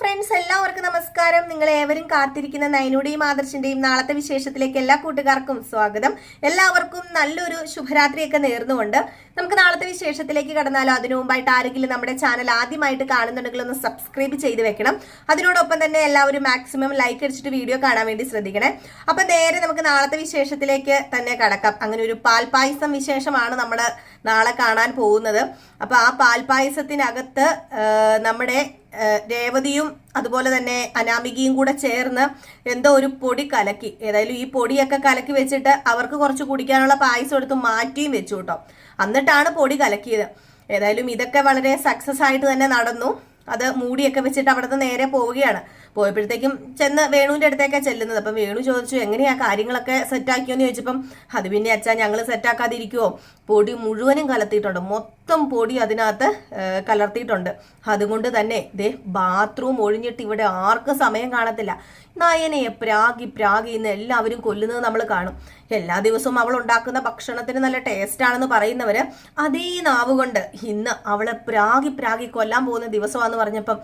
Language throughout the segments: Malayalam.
ഫ്രണ്ട്സ് എല്ലാവർക്കും നമസ്കാരം. നിങ്ങൾ ഏവരും കാത്തിരിക്കുന്ന നയനുടെയും ആദർശിന്റെയും നാളത്തെ വിശേഷത്തിലേക്ക് എല്ലാ കൂട്ടുകാർക്കും സ്വാഗതം. എല്ലാവർക്കും നല്ലൊരു ശുഭരാത്രിയൊക്കെ നേർന്നുകൊണ്ട് നമുക്ക് നാളത്തെ വിശേഷത്തിലേക്ക് കടന്നാലോ? അതിനു മുമ്പായിട്ട് ആരെങ്കിലും നമ്മുടെ ചാനൽ ആദ്യമായിട്ട് കാണുന്നുണ്ടെങ്കിൽ ഒന്ന് സബ്സ്ക്രൈബ് ചെയ്ത് വെക്കണം. അതിനോടൊപ്പം തന്നെ എല്ലാവരും മാക്സിമം ലൈക്ക് അടിച്ചിട്ട് വീഡിയോ കാണാൻ വേണ്ടി ശ്രദ്ധിക്കണേ. അപ്പൊ നേരെ നമുക്ക് നാളത്തെ വിശേഷത്തിലേക്ക് തന്നെ കടക്കാം. അങ്ങനെ ഒരു പാൽപായസം വിശേഷമാണ് നമ്മൾ നാളെ കാണാൻ പോകുന്നത്. അപ്പൊ ആ പാൽപായസത്തിനകത്ത് നമ്മുടെ രേവതിയും അതുപോലെ തന്നെ അനാമികയും കൂടെ ചേർന്ന് എന്തോ ഒരു പൊടി കലക്കി. ഏതായാലും ഈ പൊടിയൊക്കെ കലക്കി വെച്ചിട്ട് അവർക്ക് കുറച്ച് കുടിക്കാനുള്ള പായസം എടുത്ത് മാറ്റിയും വെച്ചു കേട്ടോ. എന്നിട്ടാണ് പൊടി കലക്കിയത്. ഏതായാലും ഇതൊക്കെ വളരെ സക്സസ് ആയിട്ട് തന്നെ നടന്നു. അത് മൂടിയൊക്കെ വെച്ചിട്ട് അവിടുന്ന് നേരെ പോവുകയാണ്. പോയപ്പോഴത്തേക്കും ചെന്ന് വേണുവിന്റെ അടുത്തേക്കാണ് ചെല്ലുന്നത്. അപ്പം വേണു ചോദിച്ചു എങ്ങനെയാ കാര്യങ്ങളൊക്കെ സെറ്റാക്കിയോന്ന് ചോദിച്ചപ്പം അത് പിന്നെ അച്ഛാ ഞങ്ങൾ സെറ്റാക്കാതിരിക്കുവോ? പൊടി മുഴുവനും കലർത്തിയിട്ടുണ്ട്. മൊത്തം പൊടി അതിനകത്ത് കലർത്തിയിട്ടുണ്ട്. അതുകൊണ്ട് തന്നെ ദേ ബാത്റൂം ഒഴിഞ്ഞിട്ട് ഇവിടെ ആർക്കും സമയം കാണത്തില്ല. നയനയെ പ്രാഗി പ്രാഗി എന്ന് എല്ലാവരും കൊല്ലുന്നത് നമ്മൾ കാണും. എല്ലാ ദിവസവും അവൾ ഉണ്ടാക്കുന്ന ഭക്ഷണത്തിന് നല്ല ടേസ്റ്റ് ആണെന്ന് പറയുന്നവര് അതേ നാവുകൊണ്ട് ഇന്ന് അവളെ പ്രാഗി പ്രാഗി കൊല്ലാൻ പോകുന്ന ദിവസമാന്ന് പറഞ്ഞപ്പം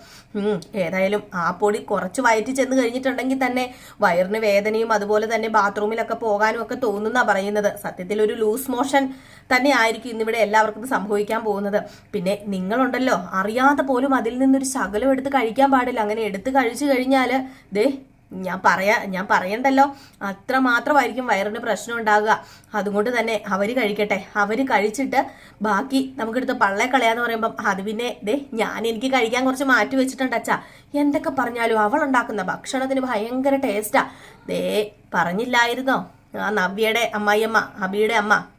ഏതായാലും ആ പൊടി കുറച്ച് വയറ്റി ചെന്ന് കഴിഞ്ഞിട്ടുണ്ടെങ്കിൽ തന്നെ വയറിന് വേദനയും അതുപോലെ തന്നെ ബാത്റൂമിലൊക്കെ പോകാനും ഒക്കെ തോന്നുന്ന പറയുന്നത്. സത്യത്തിൽ ഒരു ലൂസ് മോഷൻ തന്നെ ആയിരിക്കും ഇന്നിവിടെ എല്ലാവർക്കും സംഭവിക്കാൻ പോകുന്നത്. പിന്നെ നിങ്ങളുണ്ടല്ലോ അറിയാതെ പോലും അതിൽ നിന്നൊരു ശകലം എടുത്ത് കഴിക്കാൻ പാടില്ല. അങ്ങനെ എടുത്ത് കഴിച്ചു കഴിഞ്ഞാൽ ദേ ഞാൻ പറയാ ഞാൻ പറയണ്ടല്ലോ. അത്ര മാത്രമായിരിക്കും വയറിന് പ്രശ്നം ഉണ്ടാകുക. അതുകൊണ്ട് തന്നെ അവർ കഴിക്കട്ടെ. അവർ കഴിച്ചിട്ട് ബാക്കി നമുക്കെടുത്ത് പള്ളേ കളയാന്ന് പറയുമ്പം അത് പിന്നെ ദേ ഞാൻ എനിക്ക് കഴിക്കാൻ കുറച്ച് മാറ്റി വെച്ചിട്ടുണ്ട് അച്ഛാ. എന്തൊക്കെ പറഞ്ഞാലും അവൾ ഉണ്ടാക്കുന്ന ഭക്ഷണത്തിന് ഭയങ്കര ടേസ്റ്റാ ദേ പറഞ്ഞില്ലായിരുന്നോ? ആ നവ്യയുടെ അമ്മായിയമ്മ അബിയുടെ അമ്മ.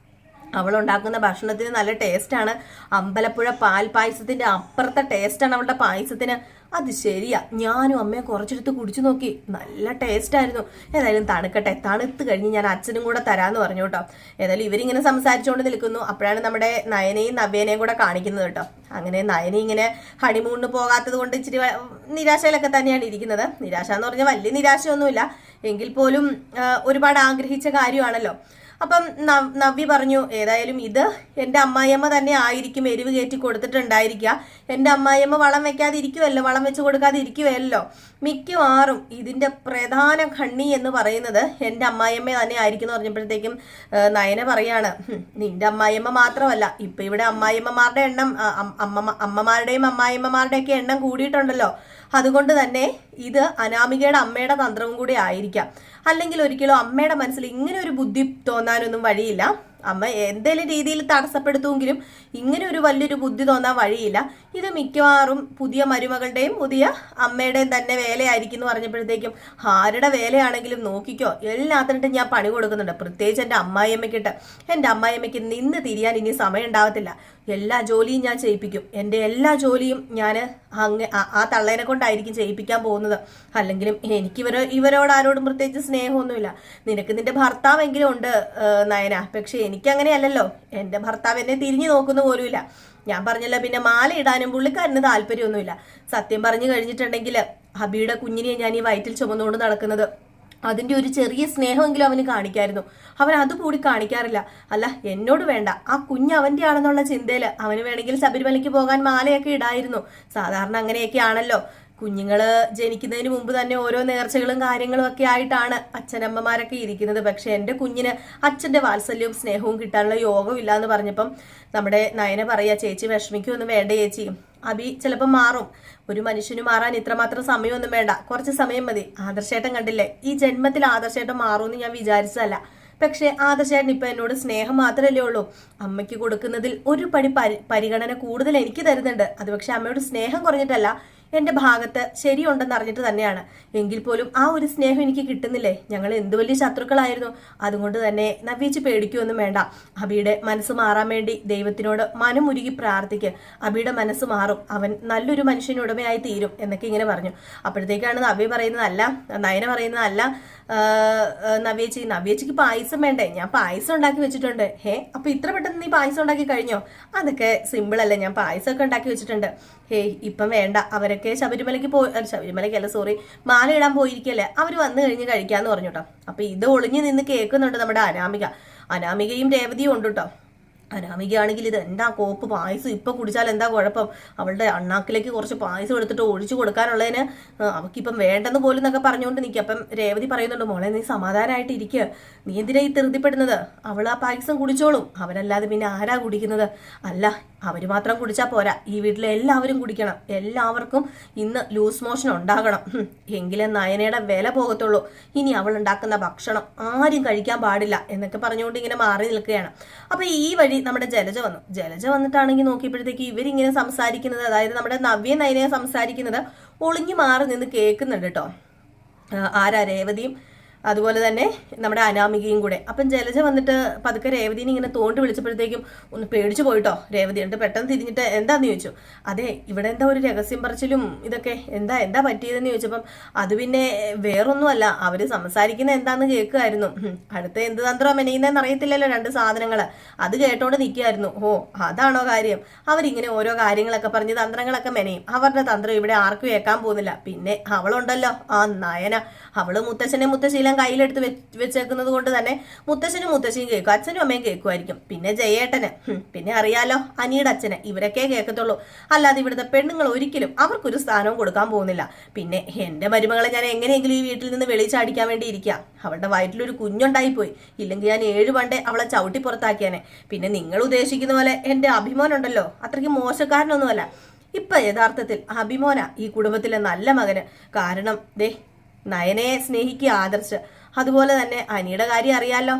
അവളുണ്ടാക്കുന്ന ഭക്ഷണത്തിന് നല്ല ടേസ്റ്റാണ്. അമ്പലപ്പുഴ പാൽ പായസത്തിന്റെ അപ്പുറത്തെ ടേസ്റ്റാണ് അവളുടെ പായസത്തിന്. അത് ശരിയാ. ഞാനും അമ്മയെ കുറച്ചെടുത്ത് കുടിച്ചു നോക്കി. നല്ല ടേസ്റ്റ് ആയിരുന്നു ഏതായാലും തണുക്കട്ടെ. തണുത്ത് കഴിഞ്ഞ് ഞാൻ അച്ഛനും കൂടെ തരാന്ന് പറഞ്ഞു കേട്ടോ. ഏതായാലും ഇവരിങ്ങനെ സംസാരിച്ചുകൊണ്ട് നിൽക്കുന്നു. അപ്പോഴാണ് നമ്മുടെ നയനയും നവ്യനെയും കൂടെ കാണിക്കുന്നത് കേട്ടോ. അങ്ങനെ നയനെ ഇങ്ങനെ ഹണിമൂണിന് പോകാത്തത് കൊണ്ട് ഇച്ചിരി നിരാശയിലൊക്കെ തന്നെയാണ് ഇരിക്കുന്നത്. നിരാശ എന്ന് പറഞ്ഞാൽ വലിയ നിരാശയൊന്നുമില്ല. എങ്കിൽ പോലും ഒരുപാട് ആഗ്രഹിച്ച കാര്യമാണല്ലോ. അപ്പം നവ്- നവ്യ പറഞ്ഞു ഏതായാലും ഇത് എന്റെ അമ്മായിയമ്മ തന്നെ ആയിരിക്കും എരിവ് കയറ്റി കൊടുത്തിട്ടുണ്ടായിരിക്കുക. എന്റെ അമ്മായിയമ്മ വളം വെക്കാതെ ഇരിക്കുമല്ലോ വളം വെച്ച് കൊടുക്കാതെ ഇരിക്കുമല്ലോ മിക്കവാറും ഇതിന്റെ പ്രധാന ഖണ്ണി എന്ന് പറയുന്നത് എന്റെ അമ്മായിയമ്മ തന്നെ ആയിരിക്കും എന്ന് പറഞ്ഞപ്പോഴത്തേക്കും നയന പറയാണ് "ഹും, നിന്റെ അമ്മായിയമ്മ മാത്രമല്ല ഇപ്പം ഇവിടെ അമ്മായിയമ്മമാരുടെ എണ്ണം അമ്മ അമ്മമാരുടെയും അമ്മായിയമ്മമാരുടെയൊക്കെ എണ്ണം കൂടിയിട്ടുണ്ടല്ലോ. അതുകൊണ്ട് തന്നെ ഇത് അനാമികയുടെ അമ്മയുടെ തന്ത്രവും കൂടി ആയിരിക്കാം. അല്ലെങ്കിൽ ഒരിക്കലും അമ്മയുടെ മനസ്സിൽ ഇങ്ങനെ ഒരു ബുദ്ധി തോന്നാനൊന്നും വഴിയില്ല. അമ്മ എന്തെങ്കിലും രീതിയിൽ തടസ്സപ്പെടുത്തുമെങ്കിലും ഇങ്ങനെ ഒരു വലിയൊരു ബുദ്ധി തോന്നാൻ വഴിയില്ല. ഇത് മിക്കവാറും പുതിയ മരുമകളുടെയും പുതിയ അമ്മയുടെയും തന്നെ വേലയായിരിക്കും എന്ന് പറഞ്ഞപ്പോഴത്തേക്കും ആരുടെ വേലയാണെങ്കിലും നോക്കിക്കോ. എല്ലാത്തിനും ഞാൻ പണി കൊടുക്കുന്നുണ്ട്. പ്രത്യേകിച്ച് എന്റെ അമ്മായിയമ്മയ്ക്കിട്ട്. എന്റെ അമ്മായിയമ്മയ്ക്ക് നിന്ന് തിരിയാൻ ഇനി സമയം ഉണ്ടാവത്തില്ല. എല്ലാ ജോലിയും ഞാൻ ചെയ്യിപ്പിക്കും. എന്റെ എല്ലാ ജോലിയും ഞാൻ അങ്ങ് ആ- തള്ളേനെ കൊണ്ടായിരിക്കും ചെയ്യിപ്പിക്കാൻ പോകുന്നത്. അല്ലെങ്കിലും എനിക്ക് ഇവരോ ഇവരോട് ആരോടും പ്രത്യേകിച്ച് സ്നേഹമൊന്നുമില്ല. നിനക്ക് നിന്റെ ഭർത്താവെങ്കിലും ഉണ്ട് നയന. പക്ഷെ എനിക്ക് അങ്ങനെയല്ലല്ലോ എന്റെ ഭർത്താവ് എന്നെ തിരിഞ്ഞു നോക്കുന്ന പോലുമില്ല. ഞാൻ പറഞ്ഞല്ലോ പിന്നെ മാല ഇടാനും പുള്ളിക്കാരന് താല്പര്യമൊന്നുമില്ല. സത്യം പറഞ്ഞു കഴിഞ്ഞിട്ടുണ്ടെങ്കിൽ ഹബിയുടെ കുഞ്ഞിനെ ഞാൻ ഈ വയറ്റിൽ ചുമന്നുകൊണ്ട് നടക്കുന്നത്. അതിന്റെ ഒരു ചെറിയ സ്നേഹമെങ്കിലും അവന് കാണിക്കായിരുന്നു. അവൻ അത് കൂടി കാണിക്കാറില്ല. അല്ല എന്നോട് വേണ്ട. ആ കുഞ്ഞ് അവന്റെ ആണെന്നുള്ള ചിന്തയിൽ അവന് വേണമെങ്കിൽ ശബരിമലയ്ക്ക് പോകാൻ മാലയൊക്കെ ഇടായിരുന്നു. സാധാരണ അങ്ങനെയൊക്കെ ആണല്ലോ. കുഞ്ഞുങ്ങൾ ജനിക്കുന്നതിന് മുമ്പ് തന്നെ ഓരോ നേർച്ചകളും കാര്യങ്ങളും ഒക്കെ ആയിട്ടാണ് അച്ഛനമ്മമാരൊക്കെ ഇരിക്കുന്നത്. പക്ഷെ എന്റെ കുഞ്ഞിന് അച്ഛന്റെ വാത്സല്യവും സ്നേഹവും കിട്ടാനുള്ള യോഗമില്ല എന്ന് പറഞ്ഞപ്പം നമ്മുടെ നയന പറയാ ചേച്ചി വിഷമിക്കൊന്നും വേണ്ട ചേച്ചി. അബി ചിലപ്പോൾ മാറും. ഒരു മനുഷ്യന് മാറാൻ ഇത്രമാത്രം സമയമൊന്നും വേണ്ട. കുറച്ച് സമയം മതി. ആദർശേട്ടൻ കണ്ടില്ലേ? ഈ ജന്മത്തിൽ ആദർശേട്ടൻ മാറുമെന്ന് ഞാൻ വിചാരിച്ചതല്ല. പക്ഷേ ആദർശേട്ടൻ ഇപ്പൊ എന്നോട് സ്നേഹം മാത്രമല്ലേ ഉള്ളൂ. അമ്മയ്ക്ക് കൊടുക്കുന്നതിൽ ഒരു പടി പരി പരിഗണന കൂടുതൽ എനിക്ക് തരുന്നുണ്ട്. അത് പക്ഷെ അമ്മയോട് സ്നേഹം കുറഞ്ഞിട്ടല്ല. എന്റെ ഭാഗത്ത് ശരിയുണ്ടെന്ന് അറിഞ്ഞിട്ട് തന്നെയാണ്. എങ്കിൽ പോലും ആ ഒരു സ്നേഹം എനിക്ക് കിട്ടുന്നില്ലേ? ഞങ്ങൾ എന്ത് വലിയ ശത്രുക്കളായിരുന്നു. അതുകൊണ്ട് തന്നെ നവീച്ച് പേടിക്കുമൊന്നും വേണ്ട. അബിയുടെ മനസ്സ് മാറാൻ വേണ്ടി ദൈവത്തിനോട് മനമുരുകി പ്രാർത്ഥിക്കുക അബിയുടെ മനസ്സ് മാറും. അവൻ നല്ലൊരു മനുഷ്യനുടമയായി തീരും എന്നൊക്കെ ഇങ്ങനെ പറഞ്ഞു. അപ്പോഴത്തേക്കാണ് നവ്യ പറയുന്നതല്ല നയന പറയുന്നത് ആ, നവ്യേച്ചിക്ക് പായസം വേണ്ടേ? ഞാൻ പായസം ഉണ്ടാക്കി വെച്ചിട്ടുണ്ട്. ഹേ അപ്പൊ ഇത്ര പെട്ടെന്ന് നീ പായസം ഉണ്ടാക്കി കഴിഞ്ഞോ? അതൊക്കെ സിമ്പിൾ അല്ലേ ഞാൻ പായസമൊക്കെ ഉണ്ടാക്കി വെച്ചിട്ടുണ്ട്. ഹേ ഇപ്പം വേണ്ട അവരൊക്കെ ശബരിമലയ്ക്ക് പോയി ശബരിമലയ്ക്കല്ല സോറി മാല ഇടാൻ പോയിരിക്കല്ലേ? അവർ വന്നു കഴിഞ്ഞ് കഴിക്കാന്ന് പറഞ്ഞു കേട്ടോ അപ്പൊ ഇത് ഒളിഞ്ഞു നിന്ന് കേൾക്കുന്നുണ്ട് നമ്മുടെ അനാമിക. അനാമികയും രേവതിയും ഉണ്ട് കേട്ടോ അനാമികയാണെങ്കിൽ ഇത് എന്താ കോപ്പ് പായസം? ഇപ്പൊ കുടിച്ചാൽ എന്താ കുഴപ്പം? അവളുടെ അണ്ണാക്കിലേക്ക് കുറച്ച് പായസം എടുത്തിട്ട് ഒഴിച്ചു കൊടുക്കാനുള്ളതിന് അവക്കിപ്പം വേണ്ടെന്ന് പോലും എന്നൊക്കെ പറഞ്ഞുകൊണ്ട് നിൽക്കുക അപ്പം രേവതി പറയുന്നുണ്ട് മോളെ നീ സമാധാനമായിട്ട് ഇരിക്കുക നീ എന്തിനാ ഈ തൃതിപ്പെടുന്നത് അവൾ ആ പായസം കുടിച്ചോളും. അവരല്ലാതെ പിന്നെ ആരാ കുടിക്കുന്നത്? അല്ല അവർ മാത്രം കുടിച്ചാൽ പോരാ. ഈ വീട്ടിലെ എല്ലാവരും കുടിക്കണം. എല്ലാവർക്കും ഇന്ന് ലൂസ് മോഷൻ ഉണ്ടാകണം. എങ്കിലേ നയനയുടെ വില പോകത്തുള്ളൂ. ഇനി അവൾ ഉണ്ടാക്കുന്ന ഭക്ഷണം ആരും കഴിക്കാൻ പാടില്ല എന്നൊക്കെ പറഞ്ഞുകൊണ്ട് ഇങ്ങനെ മാറി നിൽക്കുകയാണ്. അപ്പൊ ഈ വഴി നമ്മുടെ ജലജ വന്നു. ജലജ വന്നിട്ടാണെങ്കിൽ നോക്കിയപ്പോഴത്തേക്ക് ഇവരിങ്ങനെ സംസാരിക്കുന്നത് അതായത് നമ്മുടെ നവ്യ നയനയെ സംസാരിക്കുന്നത് ഒളിഞ്ഞു മാറി നിന്ന് കേൾക്കുന്നുണ്ട് കേട്ടോ ആരാ രേവതിയും അതുപോലെ തന്നെ നമ്മുടെ അനാമികയും കൂടെ. അപ്പം ജലജ വന്നിട്ട് പതുക്കെ രേവതിനെ ഇങ്ങനെ തോണ്ടി വിളിച്ചപ്പോഴത്തേക്കും ഒന്ന് പേടിച്ചു പോയിട്ടോ. രേവതി എന്നിട്ട് പെട്ടെന്ന് തിരിഞ്ഞിട്ട് എന്താന്ന് ചോദിച്ചു. അതെ ഇവിടെ എന്താ ഒരു രഹസ്യം പറച്ചിലും ഇതൊക്കെ? എന്താ എന്താ പറ്റിയതെന്ന് ചോദിച്ചപ്പം അത് പിന്നെ വേറൊന്നുമല്ല. അവർ സംസാരിക്കുന്ന എന്താണെന്ന് കേൾക്കുമായിരുന്നു. അടുത്ത എന്ത് തന്ത്രം മെനയുന്നതെന്ന് അറിയത്തില്ലല്ലോ രണ്ട് സാധനങ്ങൾ അത് കേട്ടോണ്ട് നിൽക്കുമായിരുന്നു. ഓ അതാണോ കാര്യം? അവരിങ്ങനെ ഓരോ കാര്യങ്ങളൊക്കെ പറഞ്ഞ് തന്ത്രങ്ങളൊക്കെ മെനയും. അവരുടെ തന്ത്രം ഇവിടെ ആർക്കും കേൾക്കാൻ പോകുന്നില്ല. പിന്നെ അവളുണ്ടല്ലോ ആ നയന. അവൾ മുത്തച്ഛനെ മുത്തശ്ശീലം കയ്യിലെടുത്ത് വെച്ച് വെച്ചേക്കുന്നത് കൊണ്ട് തന്നെ മുത്തശ്ശനും മുത്തശ്ശിയും കേൾക്കും. അച്ഛനും അമ്മയും കേൾക്കുമായിരിക്കും. പിന്നെ ജയേട്ടന്. പിന്നെ അറിയാലോ അനിയുടെ അച്ഛന്. ഇവരൊക്കെ കേൾക്കത്തുള്ളൂ. അല്ലാതെ ഇവിടുത്തെ പെണ്ണുങ്ങൾ ഒരിക്കലും അവർക്കൊരു സ്ഥാനവും കൊടുക്കാൻ പോകുന്നില്ല. പിന്നെ എന്റെ മരുമകളെ ഞാൻ എങ്ങനെയെങ്കിലും ഈ വീട്ടിൽ നിന്ന് വെളിച്ചാടിക്കാൻ വേണ്ടി ഇരിക്കുക അവളുടെ വയറ്റിലൊരു കുഞ്ഞുണ്ടായി പോയി ഇല്ലെങ്കിൽ ഞാൻ ഏഴ് പണ്ടേ അവളെ ചവിട്ടി പുറത്താക്കിയാനെ. പിന്നെ നിങ്ങൾ ഉദ്ദേശിക്കുന്ന പോലെ എന്റെ അഭിമാനുണ്ടല്ലോ. അത്രയ്ക്ക് മോശക്കാരനൊന്നുമല്ല. ഇപ്പൊ യഥാർത്ഥത്തിൽ അഭിമോന ഈ കുടുംബത്തിലെ നല്ല മകന്. കാരണം ദേ നയനയെ സ്നേഹിക്കുക ആദർശ്. അതുപോലെ തന്നെ അനിയുടെ കാര്യം അറിയാലോ.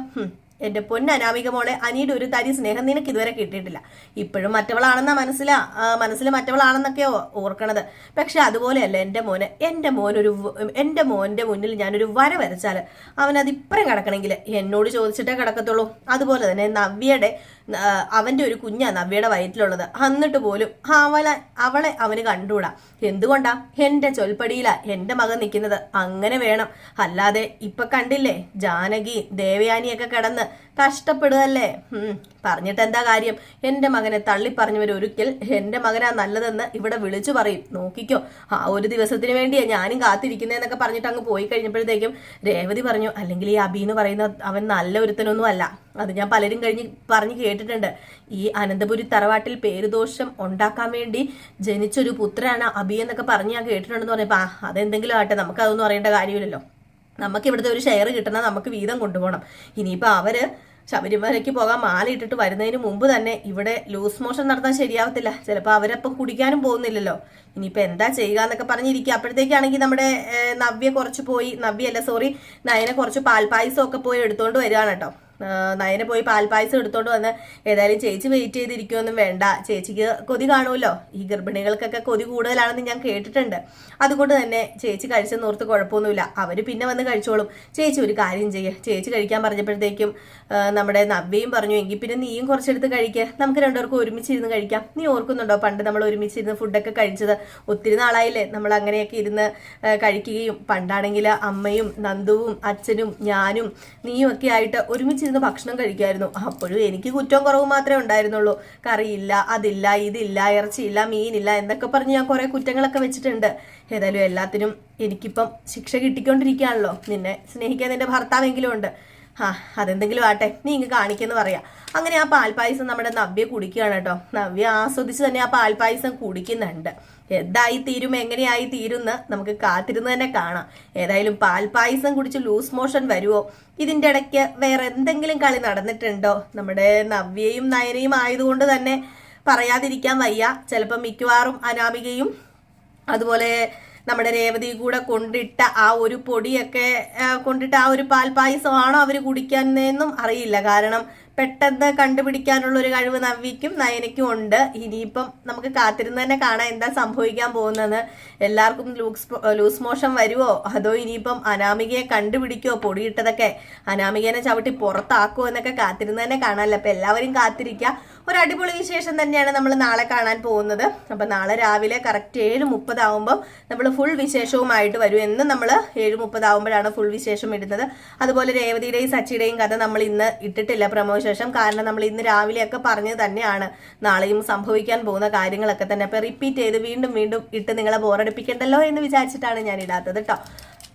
എന്റെ പൊന്ന അനാമിക മോളെ അനിയുടെ ഒരു തരി സ്നേഹം നിനക്ക് ഇതുവരെ കിട്ടിയിട്ടില്ല. ഇപ്പോഴും മറ്റവളാണെന്നാ മനസ്സിലാ മനസ്സിൽ മറ്റവളാണെന്നൊക്കെയോ ഓർക്കണത്. പക്ഷെ അതുപോലെയല്ല എന്റെ മോന് എന്റെ മോനൊരു ഒരു എന്റെ മോന്റെ മുന്നിൽ ഞാനൊരു വര വരച്ചാൽ അവനത് ഇപ്പറം കിടക്കണമെങ്കിൽ എന്നോട് ചോദിച്ചിട്ടേ കിടക്കത്തുള്ളൂ. അതുപോലെ തന്നെ നവ്യയുടെ ആ, അവന്റെ ഒരു കുഞ്ഞാണ് നവ്യയുടെ വയറ്റിലുള്ളത്. എന്നിട്ട് പോലും അവളെ അവളെ അവന് കണ്ടുകൂടാ. എന്തുകൊണ്ടാ? എന്റെ ചൊൽപ്പടിയിലാ എന്റെ മകൻ നിൽക്കുന്നത് അങ്ങനെ വേണം. അല്ലാതെ ഇപ്പൊ കണ്ടില്ലേ? ജാനകി ദേവയാനിയൊക്കെ കിടന്ന് കഷ്ടപ്പെടുകയല്ലേ? പറഞ്ഞിട്ട് എന്താ കാര്യം? എന്റെ മകനെ തള്ളി പറഞ്ഞവർ ഒരിക്കൽ എന്റെ മകനാ നല്ലതെന്ന് ഇവിടെ വിളിച്ചു പറയും. നോക്കിക്കോ. ആ ഒരു ദിവസത്തിന് വേണ്ടിയാ ഞാനും കാത്തിരിക്കുന്നതെന്നൊക്കെ പറഞ്ഞിട്ട് അങ്ങ് പോയി കഴിഞ്ഞപ്പോഴത്തേക്കും രേവതി പറഞ്ഞു അല്ലെങ്കിൽ ഈ അബി എന്ന് പറയുന്ന അവൻ നല്ല ഒരുത്തനൊന്നും അല്ല. അത് ഞാൻ പലരും കഴിഞ്ഞ് പറഞ്ഞു കേട്ടിട്ടുണ്ട്. ഈ അനന്തപുരി തറവാട്ടിൽ പേരുദോഷം ഉണ്ടാക്കാൻ വേണ്ടി ജനിച്ചൊരു പുത്രനാണ് അബി എന്നൊക്കെ പറഞ്ഞ് ഞാൻ കേട്ടിട്ടുണ്ടെന്ന് പറഞ്ഞപ്പോ ആ അതെന്തെങ്കിലും ആട്ടെ നമുക്ക് അതൊന്നും അറിയേണ്ട കാര്യമില്ലല്ലോ. നമുക്ക് ഇവിടുത്തെ ഒരു ഷെയർ കിട്ടണം നമുക്ക് വീതം കൊണ്ടുപോകണം. ഇനിയിപ്പോൾ അവർ ശബരിമലയ്ക്ക് പോകാൻ മാല ഇട്ടിട്ട് വരുന്നതിന് മുമ്പ് തന്നെ ഇവിടെ ലൂസ് മോഷൻ നടത്താൻ ശരിയാവത്തില്ല. ചിലപ്പോൾ അവരപ്പം കുടിക്കാനും പോകുന്നില്ലല്ലോ. ഇനിയിപ്പോൾ എന്താ ചെയ്യുക എന്നൊക്കെ പറഞ്ഞിരിക്കുക. അപ്പോഴത്തേക്കാണെങ്കിൽ നമ്മുടെ നവ്യ കുറച്ച് പോയി. നവ്യ അല്ല സോറി നയനെ കുറച്ച് പാൽപ്പായസം ഒക്കെ പോയി എടുത്തുകൊണ്ട് വരികയാണ് കേട്ടോ. നയനെ പോയി പാൽപ്പായസം എടുത്തോണ്ട് വന്ന് ഏതായാലും ചേച്ചി വെയിറ്റ് ചെയ്തിരിക്കുമൊന്നും വേണ്ട. ചേച്ചിക്ക് കൊതി കാണുമല്ലോ. ഈ ഗർഭിണികൾക്കൊക്കെ കൊതി കൂടുതലാണെന്ന് ഞാൻ കേട്ടിട്ടുണ്ട്. അതുകൊണ്ട് തന്നെ ചേച്ചി കഴിച്ച നോർത്ത് കുഴപ്പമൊന്നുമില്ല. അവർ പിന്നെ വന്ന് കഴിച്ചോളും. ചേച്ചി ഒരു കാര്യം ചെയ്യുക ചേച്ചി കഴിക്കാൻ പറഞ്ഞപ്പോഴത്തേക്കും നമ്മുടെ നവ്യയും പറഞ്ഞു എങ്കിൽ പിന്നെ നീയും കുറച്ചെടുത്ത് കഴിക്കുക നമുക്ക് രണ്ടുപേർക്കും ഒരുമിച്ചിരുന്ന് കഴിക്കാം. നീ ഓർക്കുന്നുണ്ടോ? പണ്ട് നമ്മൾ ഒരുമിച്ചിരുന്ന് ഫുഡൊക്കെ കഴിച്ചത്. ഒത്തിരി നാളായില്ലേ നമ്മൾ അങ്ങനെയൊക്കെ ഇരുന്ന് കഴിക്കുകയും. പണ്ടാണെങ്കിൽ അമ്മയും നന്ദുവും അച്ഛനും ഞാനും നീയും ഒക്കെ ആയിട്ട് ഒരുമിച്ചിരുന്ന് ഭക്ഷണം കഴിക്കായിരുന്നു. അപ്പോഴും എനിക്ക് കുറ്റവും കുറവ് മാത്രമേ ഉണ്ടായിരുന്നുള്ളൂ. കറിയില്ല അതില്ല ഇതില്ല ഇറച്ചിയില്ല മീനില്ല എന്നൊക്കെ പറഞ്ഞ് ഞാൻ കുറെ കുറ്റങ്ങളൊക്കെ വെച്ചിട്ടുണ്ട്. ഏതായാലും എല്ലാത്തിനും എനിക്കിപ്പം ശിക്ഷ കിട്ടിക്കൊണ്ടിരിക്കുകയാണല്ലോ. നിന്നെ സ്നേഹിക്കാൻ നിന്റെ ഭർത്താവെങ്കിലും ഉണ്ട്. ആ അതെന്തെങ്കിലും ആട്ടെ നീ ഇങ്ങ് കാണിക്കെന്ന് പറയാം. അങ്ങനെ ആ പാൽപ്പായസം നമ്മുടെ നവ്യ കുടിക്കുകയാണ് കേട്ടോ. നവ്യ ആസ്വദിച്ച് തന്നെ ആ പാൽപ്പായസം കുടിക്കുന്നുണ്ട്. എന്തായി തീരും എങ്ങനെയായി തീരുന്ന് നമുക്ക് കാത്തിരുന്ന് തന്നെ കാണാം. ഏതായാലും പാൽപായസം കുടിച്ച് ലൂസ് മോഷൻ വരുമോ ഇതിന്റെ ഇടയ്ക്ക് വേറെ എന്തെങ്കിലും കളി നടന്നിട്ടുണ്ടോ? നമ്മുടെ നവ്യയും നയനയും ആയതുകൊണ്ട് തന്നെ പറയാതിരിക്കാൻ വയ്യ. ചിലപ്പോൾ മിക്കവാറും അനാമികയും അതുപോലെ നമ്മുടെ രേവതി കൂടെ കൊണ്ടിട്ട ആ ഒരു പൊടിയൊക്കെ കൊണ്ടിട്ട ആ ഒരു പാൽപായസമാണോ അവർ കുടിക്കുന്നതെന്നും അറിയില്ല. കാരണം പെട്ടെന്ന് കണ്ടുപിടിക്കാനുള്ള ഒരു കഴിവ് നവ്യയ്ക്കും നയനയ്ക്കും ഉണ്ട്. ഇനിയിപ്പം നമുക്ക് കാത്തിരുന്ന് തന്നെ കാണാം എന്താ സംഭവിക്കാൻ പോകുന്നത്. എല്ലാവർക്കും ലൂസ് ലൂസ് മോഷൻ വരുമോ അതോ ഇനിയിപ്പം അനാമികയെ കണ്ടുപിടിക്കുമോ പൊടിയിട്ടതൊക്കെ അനാമികേനെ ചവിട്ടി പുറത്താക്കുമോ എന്നൊക്കെ കാത്തിരുന്ന് തന്നെ കാണാമല്ലോ. അപ്പൊ എല്ലാവരും കാത്തിരിക്കുക. ഒരു അടിപൊളി വിശേഷം തന്നെയാണ് നമ്മൾ നാളെ കാണാൻ പോകുന്നത്. അപ്പൊ നാളെ രാവിലെ കറക്റ്റ് ഏഴ് മുപ്പതാവുമ്പോൾ നമ്മൾ ഫുൾ വിശേഷവുമായിട്ട് വരും. എന്ന് നമ്മൾ ഏഴ് മുപ്പതാവുമ്പോഴാണ് ഫുൾ വിശേഷം ഇടുന്നത്. അതുപോലെ രേവതിയുടെയും സച്ചിയുടെയും കഥ നമ്മൾ ഇന്ന് ഇട്ടിട്ടില്ല പ്രമോ ശേഷം. കാരണം നമ്മൾ ഇന്ന് രാവിലെയൊക്കെ പറഞ്ഞത് തന്നെയാണ് നാളെയും സംഭവിക്കാൻ പോകുന്ന കാര്യങ്ങളൊക്കെ തന്നെ. അപ്പൊ റിപ്പീറ്റ് ചെയ്ത് വീണ്ടും വീണ്ടും ഇട്ട് നിങ്ങളെ ബോറടിപ്പിക്കണ്ടല്ലോ എന്ന് വിചാരിച്ചിട്ടാണ് ഞാൻ ഇടാത്തത് കേട്ടോ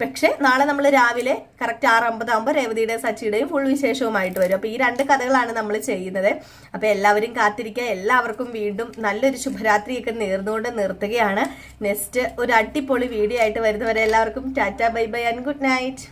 പക്ഷെ നാളെ നമ്മൾ രാവിലെ കറക്റ്റ് ആറ് അമ്പതാകുമ്പോൾ രേവതിയുടെയും സച്ചിയുടെയും ഫുൾ വിശേഷവുമായിട്ട് വരും. അപ്പോൾ ഈ രണ്ട് കഥകളാണ് നമ്മൾ ചെയ്യുന്നത്. അപ്പോൾ എല്ലാവരും കാത്തിരിക്കുക. എല്ലാവർക്കും വീണ്ടും നല്ലൊരു ശുഭരാത്രിയൊക്കെ നേർന്നുകൊണ്ട് നിർത്തുകയാണ്. നെക്സ്റ്റ് ഒരു അടിപൊളി വീഡിയോ ആയിട്ട് വരുന്നവരെ എല്ലാവർക്കും tata bye bye and good night